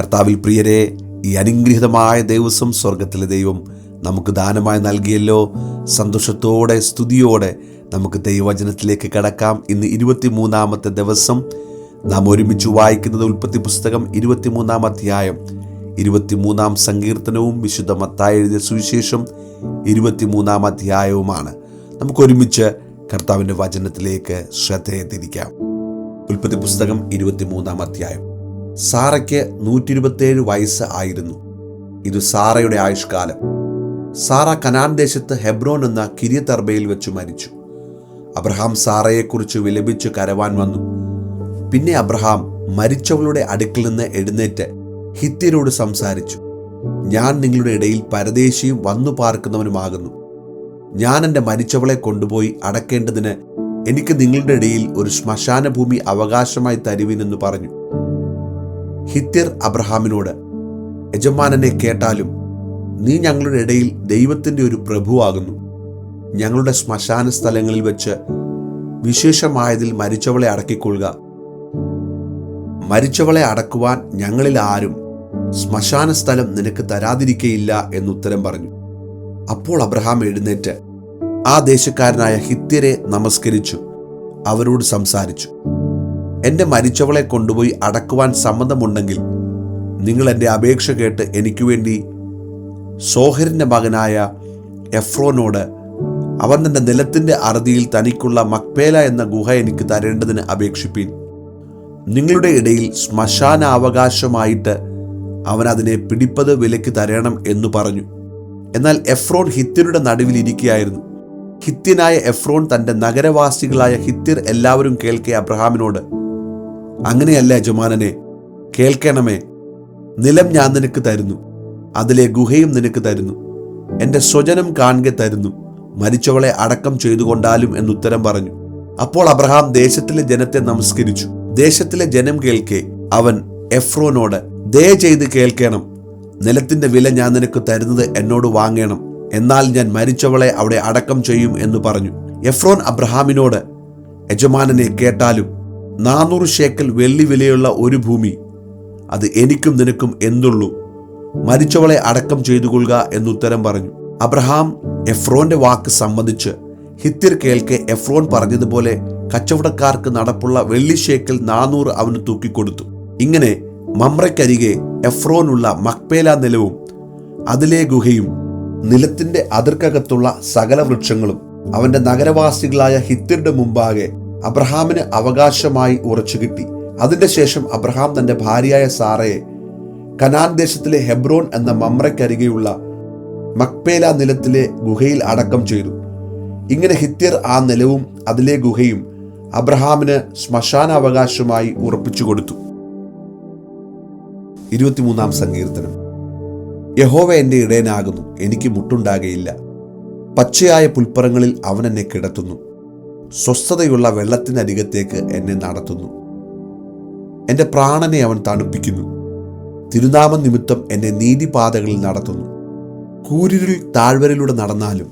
കർത്താവിൽ പ്രിയരെ ഈ അനുഗ്രഹീതമായ ദിവസം സ്വർഗത്തിലെ ദൈവം നമുക്ക് ദാനമായി നൽകിയല്ലോ. സന്തോഷത്തോടെ സ്തുതിയോടെ നമുക്ക് ദൈവവചനത്തിലേക്ക് കടക്കാം. ഇന്ന് ഇരുപത്തിമൂന്നാമത്തെ ദിവസം നാം ഒരുമിച്ച് വായിക്കുന്നത് ഉൽപ്പത്തി പുസ്തകം ഇരുപത്തിമൂന്നാം അധ്യായം ഇരുപത്തിമൂന്നാം സങ്കീർത്തനവും വിശുദ്ധ മത്തായി എഴുതിയ സുവിശേഷം ഇരുപത്തിമൂന്നാം അധ്യായവുമാണ്. നമുക്ക് ഒരുമിച്ച് കർത്താവിന്റെ വചനത്തിലേക്ക് ശ്രദ്ധയെ തിരിക്കാം ഉൽപ്പത്തി പുസ്തകം ഇരുപത്തിമൂന്നാം അധ്യായം. സാറയ്ക്ക് നൂറ്റി ഇരുപത്തേഴ് വയസ്സ് ആയിരുന്നു. ഇത് സാറയുടെ ആയുഷ്കാലം. സാറ കനാൻ ദേശത്ത് ഹെബ്രോൻ എന്ന കിരിയതർബയിൽ വെച്ച് മരിച്ചു. അബ്രഹാം സാറയെക്കുറിച്ച് വിലപിച്ച് കരവാൻ വന്നു. പിന്നെ അബ്രഹാം മരിച്ചവളുടെ അടുക്കിൽ നിന്ന് എഴുന്നേറ്റ് ഹിത്യരോട് സംസാരിച്ചു. ഞാൻ നിങ്ങളുടെ ഇടയിൽ പരദേശിയും വന്നു പാർക്കുന്നവനുമാകുന്നു. ഞാൻ എന്റെ മരിച്ചവളെ കൊണ്ടുപോയി അടക്കേണ്ടതിന് എനിക്ക് നിങ്ങളുടെ ഇടയിൽ ഒരു ശ്മശാന ഭൂമി അവകാശമായി തരുവിനെന്ന് പറഞ്ഞു. ഹിത്യർ അബ്രഹാമിനോട് യജമാനനെ കേട്ടാലും നീ ഞങ്ങളുടെ ഇടയിൽ ദൈവത്തിന്റെ ഒരു പ്രഭുവാകുന്നു. ഞങ്ങളുടെ ശ്മശാന സ്ഥലങ്ങളിൽ വെച്ച് വിശേഷമായതിൽ മരിച്ചവളെ അടക്കിക്കൊള്ളുക. മരിച്ചവളെ അടക്കുവാൻ ഞങ്ങളിൽ ആരും ശ്മശാന സ്ഥലം നിനക്ക് തരാതിരിക്കയില്ല എന്നുത്തരം പറഞ്ഞു. അപ്പോൾ അബ്രഹാം എഴുന്നേറ്റ് ആ ദേശക്കാരനായ ഹിത്യരെ നമസ്കരിച്ചു. അവരോട് സംസാരിച്ചു. എന്റെ മരിച്ചവളെ കൊണ്ടുപോയി അടക്കുവാൻ സമ്മതമുണ്ടെങ്കിൽ നിങ്ങൾ എന്റെ അപേക്ഷ കേട്ട് എനിക്ക് വേണ്ടി സോഹരിന്റെ മകനായ എഫ്രോനോട് അവൻ തന്റെ നിലത്തിന്റെ അറുതിയിൽ തനിക്കുള്ള മക്പേല എന്ന ഗുഹ എനിക്ക് തരേണ്ടതിന് അപേക്ഷിപ്പീൻ. നിങ്ങളുടെ ഇടയിൽ ശ്മശാന അവകാശമായിട്ട് അവൻ അതിനെ പിടിപ്പത് വിലയ്ക്ക് തരണം എന്ന് പറഞ്ഞു. എന്നാൽ എഫ്രോൺ ഹിത്യരുടെ നടുവിൽ ഇരിക്കുകയായിരുന്നു ഹിത്യനായ എഫ്രോൺ തന്റെ നഗരവാസികളായ ഹിത്യർ എല്ലാവരും കേൾക്കെ അബ്രഹാമിനോട് അങ്ങനെയല്ല യജമാനനെ കേൾക്കണമേ. നിലം ഞാൻ നിനക്ക് തരുന്നു അതിലെ ഗുഹയും നിനക്ക് തരുന്നു. എന്റെ സ്വജനം കാണുക തരുന്നു മരിച്ചവളെ അടക്കം ചെയ്തുകൊണ്ടാലും എന്നുത്തരം പറഞ്ഞു. അപ്പോൾ അബ്രഹാം ദേശത്തിലെ ജനത്തെ നമസ്കരിച്ചു. ദേശത്തിലെ ജനം കേൾക്കെ അവൻ എഫ്രോനോട് ദയ ചെയ്ത് കേൾക്കണം. നിലത്തിന്റെ വില ഞാൻ നിനക്ക് തരുന്നത് എന്നോട് വാങ്ങണം. എന്നാൽ ഞാൻ മരിച്ചവളെ അവിടെ അടക്കം ചെയ്യും എന്ന് പറഞ്ഞു. എഫ്രോൻ അബ്രഹാമിനോട് യജമാനനെ കേട്ടാലും നാനൂറ് ഷേക്കൽ വെള്ളി വിലയുള്ള ഒരു ഭൂമി. അത് എനിക്കും നിനക്കും എന്തുള്ളൂ? മരിച്ചവളെ അടക്കം ചെയ്തു ചെയ്തുകൊള്ളുക എന്നുത്തരം പറഞ്ഞു. അബ്രഹാം എഫ്രോന്റെ വാക്ക് സമ്മതിച്ച് ഹിത്തിർ കേൾക്കെ എഫ്രോൻ പറഞ്ഞതുപോലെ കച്ചവടക്കാർക്ക് നടപ്പുള്ള വെള്ളി ഷേക്കിൽ നാനൂറ് അവന് തൂക്കിക്കൊടുത്തു. ഇങ്ങനെ മമ്രയ്ക്കരികെ എഫ്രോനുള്ള മക്പേല നിലവും അതിലെ ഗുഹയും നിലത്തിന്റെ അതിർക്കകത്തുള്ള സകല വൃക്ഷങ്ങളും അവന്റെ നഗരവാസികളായ ഹിത്തിരുടെ മുമ്പാകെ അബ്രഹാമിന് അവകാശമായി ഉറച്ചു കിട്ടി. അതിന്റെ ശേഷം അബ്രഹാം തന്റെ ഭാര്യയായ സാറയെ കനാൻ ദേശത്തിലെ ഹെബ്രോൻ എന്ന മമ്രയ്ക്കരികെയുള്ള മക്പേല നിലത്തിലെ ഗുഹയിൽ അടക്കം ചെയ്തു. ഇങ്ങനെ ഹിത്യർ ആ നിലവും അതിലെ ഗുഹയും അബ്രഹാമിന് ശ്മശാനാവകാശമായി ഉറപ്പിച്ചു കൊടുത്തു. ഇരുപത്തിമൂന്നാം സങ്കീർത്തനം. യഹോവ എന്റെ ഇടയനാകുന്നു എനിക്ക് മുട്ടുണ്ടാകയില്ല. പച്ചയായ പുൽപ്പറങ്ങളിൽ അവൻ എന്നെ കിടത്തുന്നു. സ്വസ്ഥതയുള്ള വെള്ളത്തിനരികത്തേക്ക് എന്നെ നടത്തുന്നു. എന്റെ പ്രാണനെ അവൻ തണുപ്പിക്കുന്നു. തിരുനാമ നിമിത്തം എന്നെ നീതിപാതകളിൽ നടത്തുന്നു. കൂരിരിൽ താഴ്വരയിലൂടെ നടന്നാലും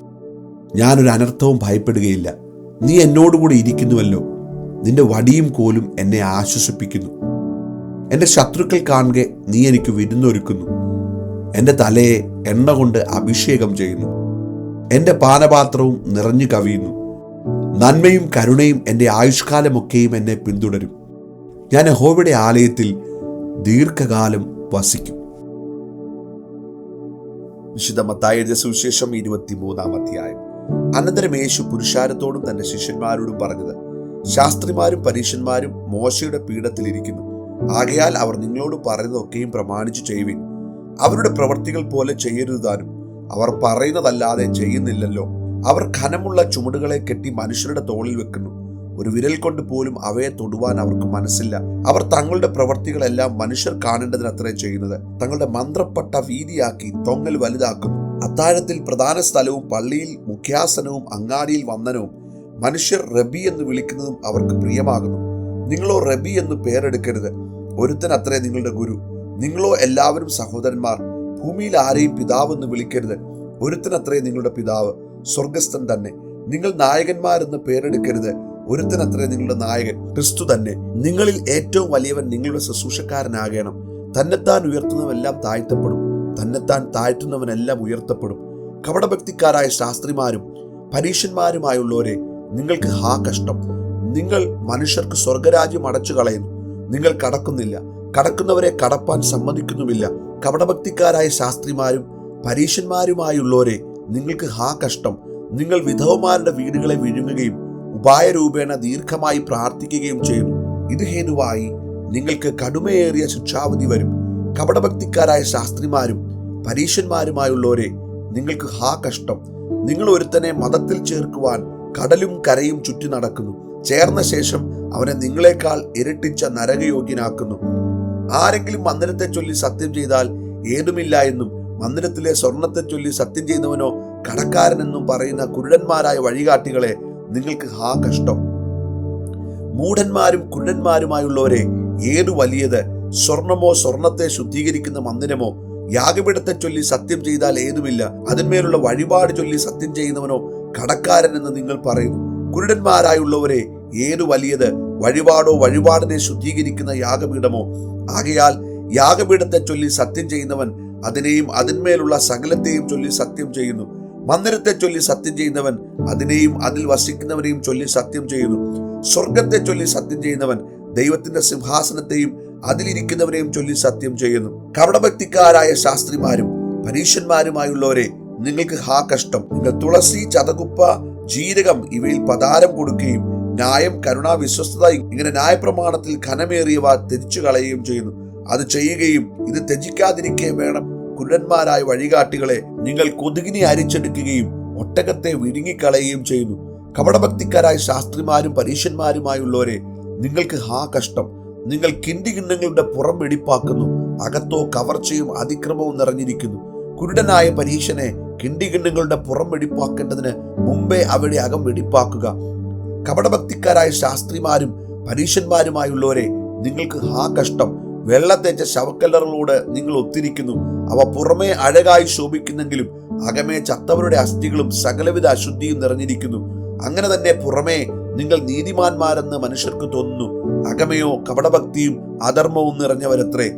ഞാനൊരു അനർത്ഥവും ഭയപ്പെടുകയില്ല. നീ എന്നോടുകൂടി ഇരിക്കുന്നുവല്ലോ. നിന്റെ വടിയും കോലും എന്നെ ആശ്വസിപ്പിക്കുന്നു. എന്റെ ശത്രുക്കൾ കാണുക നീ എനിക്ക് വിരുന്നൊരുക്കുന്നു. എന്റെ തലയെ എണ്ണ കൊണ്ട് അഭിഷേകം ചെയ്യുന്നു. എന്റെ പാനപാത്രവും നിറഞ്ഞു കവിയുന്നു. നന്മയും കരുണയും എന്റെ ആയുഷ്കാലമൊക്കെയും എന്നെ പിന്തുടരും. ഞാൻ യഹോവയുടെ ആലയത്തിൽ ദീർഘകാലം വസിക്കും. വിശുദ്ധ മത്തായി എഴുതിയ സുവിശേഷം ഇരുപത്തിമൂന്നാം അധ്യായം. അനന്തരം യേശു പുരുഷാരത്തോടും തന്റെ ശിഷ്യന്മാരോടും പറഞ്ഞത് ശാസ്ത്രിമാരും പരീക്ഷന്മാരും മോശയുടെ പീഠത്തിലിരിക്കുന്നു ആകയാൽ അവർ നിങ്ങളോട് പറയുന്നതൊക്കെയും പ്രമാണിച്ചു ചെയ്യുവിൻ. അവരുടെ പ്രവർത്തികൾ പോലെ ചെയ്യരുതാനും അവർ പറയുന്നതല്ലാതെ ചെയ്യുന്നില്ലല്ലോ. അവർ ഖനമുള്ള ചുമടുകളെ കെട്ടി മനുഷ്യരുടെ തോളിൽ വെക്കുന്നു. ഒരു വിരൽ കൊണ്ട് പോലും അവയെ തൊടുവാൻ അവർക്ക് മനസ്സില്ല. അവർ തങ്ങളുടെ പ്രവർത്തികളെല്ലാം മനുഷ്യർ കാണേണ്ടതിനത്രേ ചെയ്യുന്നത്. തങ്ങളുടെ മന്ത്രപ്പെട്ട വീതിയാക്കി തൊങ്ങൽ വലുതാക്കുന്നു. അത്താഴത്തിൽ പ്രധാന സ്ഥലവും പള്ളിയിൽ മുഖ്യാസനവും അങ്ങാടിയിൽ വന്ദനവും മനുഷ്യർ റബി എന്ന് വിളിക്കുന്നതും അവർക്ക് പ്രിയമാകുന്നു. നിങ്ങളോ റബി എന്ന് പേരെടുക്കരുത്. ഒരുത്തൻ അത്രേ നിങ്ങളുടെ ഗുരു. നിങ്ങളോ എല്ലാവരും സഹോദരന്മാർ. ഭൂമിയിൽ ആരെയും പിതാവ് എന്ന് വിളിക്കരുത്. ഒരുത്തനത്രേ നിങ്ങളുടെ പിതാവ്. സ്വർഗസ്ഥൻ തന്നെ. നിങ്ങൾ നായകന്മാരെന്ന് പേരെടുക്കരുത്. ഒരുത്തനത്രേ നിങ്ങളുടെ നായകൻ. ക്രിസ്തു തന്നെ. നിങ്ങളിൽ ഏറ്റവും വലിയവൻ നിങ്ങളുടെ ശുശ്രൂഷക്കാരനാകണം. തന്നെത്താൻ ഉയർത്തുന്നവെല്ലാം താഴ്ത്തപ്പെടും. തന്നെത്താൻ താഴ്ത്തുന്നവനെല്ലാം ഉയർത്തപ്പെടും. കപടഭക്തിക്കാരായ ശാസ്ത്രിമാരും പരീക്ഷന്മാരുമായുള്ളവരെ നിങ്ങൾക്ക് ഹാ കഷ്ടം. നിങ്ങൾ മനുഷ്യർക്ക് സ്വർഗരാജ്യം അടച്ചു കളയുന്നു നിങ്ങൾ കടക്കുന്നില്ല. കടക്കുന്നവരെ കടപ്പാൻ സമ്മതിക്കുന്നുമില്ല. കപടഭക്തിക്കാരായ ശാസ്ത്രിമാരും പരീക്ഷന്മാരുമായുള്ളവരെ നിങ്ങൾക്ക് ഹാ കഷ്ടം നിങ്ങൾ വിധവമാരുടെ വീടുകളെ വിഴുങ്ങുകയും ഉപായരൂപേണ ദീർഘമായി പ്രാർത്ഥിക്കുകയും ചെയ്യുന്നു. ഇത് ഹേതുവായി നിങ്ങൾക്ക് കടുമയേറിയ ശിക്ഷാവധി വരും. കപടഭക്തിക്കാരായ ശാസ്ത്രിമാരും പരീക്ഷന്മാരുമായുള്ളവരെ നിങ്ങൾക്ക് ഹാ കഷ്ടം നിങ്ങൾ ഒരുത്തനെ മതത്തിൽ ചേർക്കുവാൻ കടലും കരയും ചുറ്റി നടക്കുന്നു. ചേർന്ന ശേഷം അവനെ നിങ്ങളെക്കാൾ ഇരട്ടിച്ച നരകയോഗ്യനാക്കുന്നു. ആരെങ്കിലും മന്ദിരത്തെ ചൊല്ലി സത്യം ചെയ്താൽ ഏതുമില്ല എന്നും മന്ദിരത്തിലെ സ്വർണത്തെ ചൊല്ലി സത്യം ചെയ്യുന്നവനോ കടക്കാരനെന്നും പറയുന്ന കുരുടന്മാരായ വഴികാട്ടികളെ നിങ്ങൾക്ക് ഹാ കഷ്ടം. മൂഢന്മാരും കുരുടന്മാരുമായുള്ളവരെ ഏതു വലിയത്? സ്വർണമോ സ്വർണത്തെ ശുദ്ധീകരിക്കുന്ന മന്ദിരമോ? യാഗപീഠത്തെ ചൊല്ലി സത്യം ചെയ്താൽ ഏതുമില്ല? അതിന്മേലുള്ള വഴിപാട് ചൊല്ലി സത്യം ചെയ്യുന്നവനോ കടക്കാരൻ എന്ന് നിങ്ങൾ പറയുന്നു. കുരുടന്മാരായുള്ളവരെ ഏതു വലിയത്? വഴിപാടോ വഴിപാടിനെ ശുദ്ധീകരിക്കുന്ന യാഗപീഠമോ? ആകയാൽ യാഗപീഠത്തെ ചൊല്ലി സത്യം ചെയ്യുന്നവൻ അതിനെയും അതിന്മേലുള്ള സകലത്തെയും ചൊല്ലി സത്യം ചെയ്യുന്നു. മന്ദിരത്തെ ചൊല്ലി സത്യം ചെയ്യുന്നവൻ അതിനെയും അതിൽ വസിക്കുന്നവനെയും ചൊല്ലി സത്യം ചെയ്യുന്നു. സ്വർഗത്തെ ചൊല്ലി സത്യം ചെയ്യുന്നവൻ ദൈവത്തിന്റെ സിംഹാസനത്തെയും അതിലിരിക്കുന്നവരെയും ചൊല്ലി സത്യം ചെയ്യുന്നു. കപടഭക്തിക്കാരായ ശാസ്ത്രിമാരും പരീക്ഷന്മാരുമായുള്ളവരെ നിങ്ങൾക്ക് ഹാ കഷ്ടം. നിങ്ങൾ തുളസി ചതകുപ്പ ജീരകം ഇവയിൽ പതാരം കൊടുക്കുകയും ന്യായം കരുണ വിശ്വസ്തത ഇങ്ങനെ ന്യായപ്രമാണത്തിൽ ഘനമേറിയവ തിരിച്ചു കളയുകയും ചെയ്യുന്നു. അത് ചെയ്യുകയും ഇത് ത്യജിക്കാതിരിക്കുകയും വേണം. കുരുടന്മാരായ വഴികാട്ടികളെ നിങ്ങൾ കൊതുകിനെ അരിച്ചെടുക്കുകയും ഒട്ടകത്തെ വിഴുങ്ങിക്കളയുകയും ചെയ്യുന്നു. കപടഭക്തിക്കാരായ ശാസ്ത്രിമാരും പരീക്ഷന്മാരുമായുള്ളവരെ നിങ്ങൾക്ക് ഹാ കഷ്ടം. നിങ്ങൾ കിണ്ടികിണ്ണങ്ങളുടെ പുറം വെടിപ്പാക്കുന്നു. അകത്തോ കവർച്ചയും അതിക്രമവും നിറഞ്ഞിരിക്കുന്നു. കുരുടനായ പരീക്ഷനെ കിണ്ടികിണ്ണങ്ങളുടെ പുറം വെടിപ്പാക്കേണ്ടതിന് മുമ്പേ അവിടെ അകം വെടിപ്പാക്കുക. കപടഭക്തിക്കാരായ ശാസ്ത്രിമാരും പരീക്ഷന്മാരുമായുള്ളവരെ നിങ്ങൾക്ക് ഹാ കഷ്ടം. വെള്ളത്തേച്ച ശവക്കല്ലറുകളോട് നിങ്ങൾ ഒത്തിരിക്കുന്നു. അവ പുറമേ അഴകായി ശോഭിക്കുന്നെങ്കിലും അകമേ ചത്തവരുടെ അസ്ഥികളും സകലവിധ അശുദ്ധിയും നിറഞ്ഞിരിക്കുന്നു. അങ്ങനെ തന്നെ പുറമേ നിങ്ങൾ നീതിമാന്മാരെന്ന് മനുഷ്യർക്ക് തോന്നുന്നു. അകമയോ കപടഭക്തിയും അധർമ്മവും നിറഞ്ഞവരത്രേ.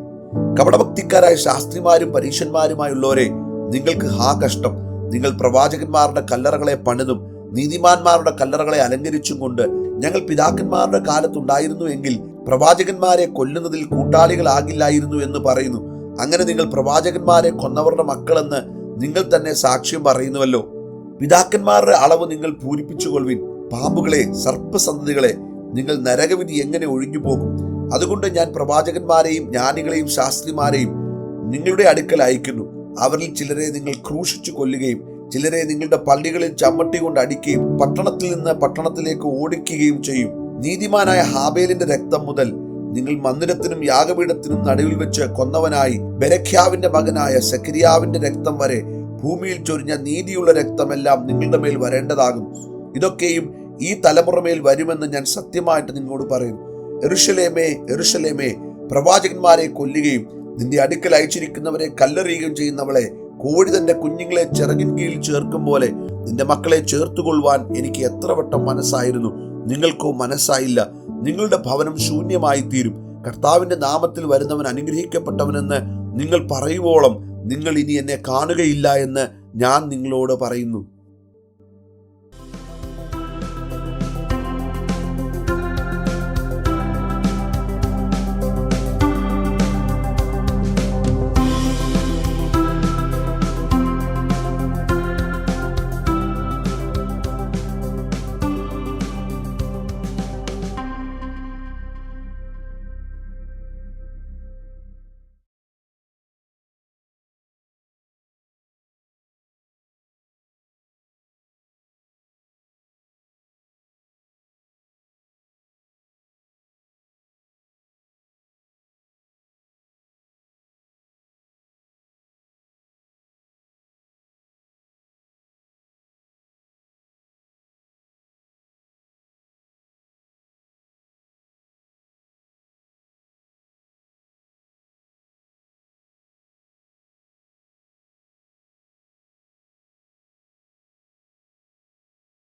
കപടഭക്തിക്കാരായ ശാസ്ത്രിമാരും പരീക്ഷന്മാരുമായുള്ളവരെ നിങ്ങൾക്ക് ഹാ കഷ്ടം. നിങ്ങൾ പ്രവാചകന്മാരുടെ കല്ലറകളെ പണിതും നീതിമാന്മാരുടെ കല്ലറകളെ അലങ്കരിച്ചും കൊണ്ട് ഞങ്ങൾ പിതാക്കന്മാരുടെ കാലത്തുണ്ടായിരുന്നു എങ്കിൽ പ്രവാചകന്മാരെ കൊല്ലുന്നതിൽ കൂട്ടാളികളാകില്ലായിരുന്നു എന്ന് പറയുന്നു. അങ്ങനെ നിങ്ങൾ പ്രവാചകന്മാരെ കൊന്നവരുടെ മക്കളെന്ന് നിങ്ങൾ തന്നെ സാക്ഷ്യം പറയുന്നുവല്ലോ. പിതാക്കന്മാരുടെ അളവ് നിങ്ങൾ പൂരിപ്പിച്ചുകൊള്ളുവിൻ. പാമ്പുകളെ സർപ്പസന്തതികളെ നിങ്ങൾ നരകവിധി എങ്ങനെ ഒഴിഞ്ഞു പോകും അതുകൊണ്ട് ഞാൻ പ്രവാചകന്മാരെയും ജ്ഞാനികളെയും ശാസ്ത്രിമാരെയും നിങ്ങളുടെ അടുക്കൽ അയക്കുന്നു. അവരിൽ ചിലരെ നിങ്ങൾ ക്രൂശിച്ചു കൊല്ലുകയും ചിലരെ നിങ്ങളുടെ പള്ളികളിൽ ചമ്മട്ടി കൊണ്ട് അടിക്കുകയും പട്ടണത്തിൽ നിന്ന് പട്ടണത്തിലേക്ക് ഓടിക്കുകയും ചെയ്യും. നീതിമാനായ ഹാബേലിന്റെ രക്തം മുതൽ നിങ്ങൾ മന്ദിരത്തിനും യാഗപീഠത്തിനും നടുവിൽ വെച്ച് കൊന്നവനായി ബെരഖ്യാവിന്റെ മകനായ സക്രിയാവിന്റെ രക്തം വരെ ഭൂമിയിൽ ചൊരിഞ്ഞ നീതിയുള്ള രക്തമെല്ലാം നിങ്ങളുടെ മേൽ വരേണ്ടതാകും. ഇതൊക്കെയും ഈ തലമുറമേൽ വരുമെന്ന് ഞാൻ സത്യമായിട്ട് നിങ്ങളോട് പറയുന്നു എറുഷലേമേ എറുഷലേമേ പ്രവാചകന്മാരെ കൊല്ലുകയും നിന്റെ അടുക്കൽ അയച്ചിരിക്കുന്നവരെ കല്ലെറിയുകയും ചെയ്യുന്നവളെ കോഴി തന്റെ കുഞ്ഞുങ്ങളെ ചിറകിൻ കീഴിൽ ചേർക്കും പോലെ നിന്റെ മക്കളെ ചേർത്തുകൊള്ളുവാൻ എനിക്ക് എത്ര വട്ടം മനസ്സായിരുന്നു. നിങ്ങൾക്കോ മനസ്സായില്ല. നിങ്ങളുടെ ഭവനം ശൂന്യമായി തീരും കർത്താവിന്റെ നാമത്തിൽ വരുന്നവൻ അനുഗ്രഹിക്കപ്പെട്ടവനെന്ന് നിങ്ങൾ പറയുവോളം നിങ്ങൾ ഇനി എന്നെ കാണുകയില്ല എന്ന് ഞാൻ നിങ്ങളോട് പറയുന്നു.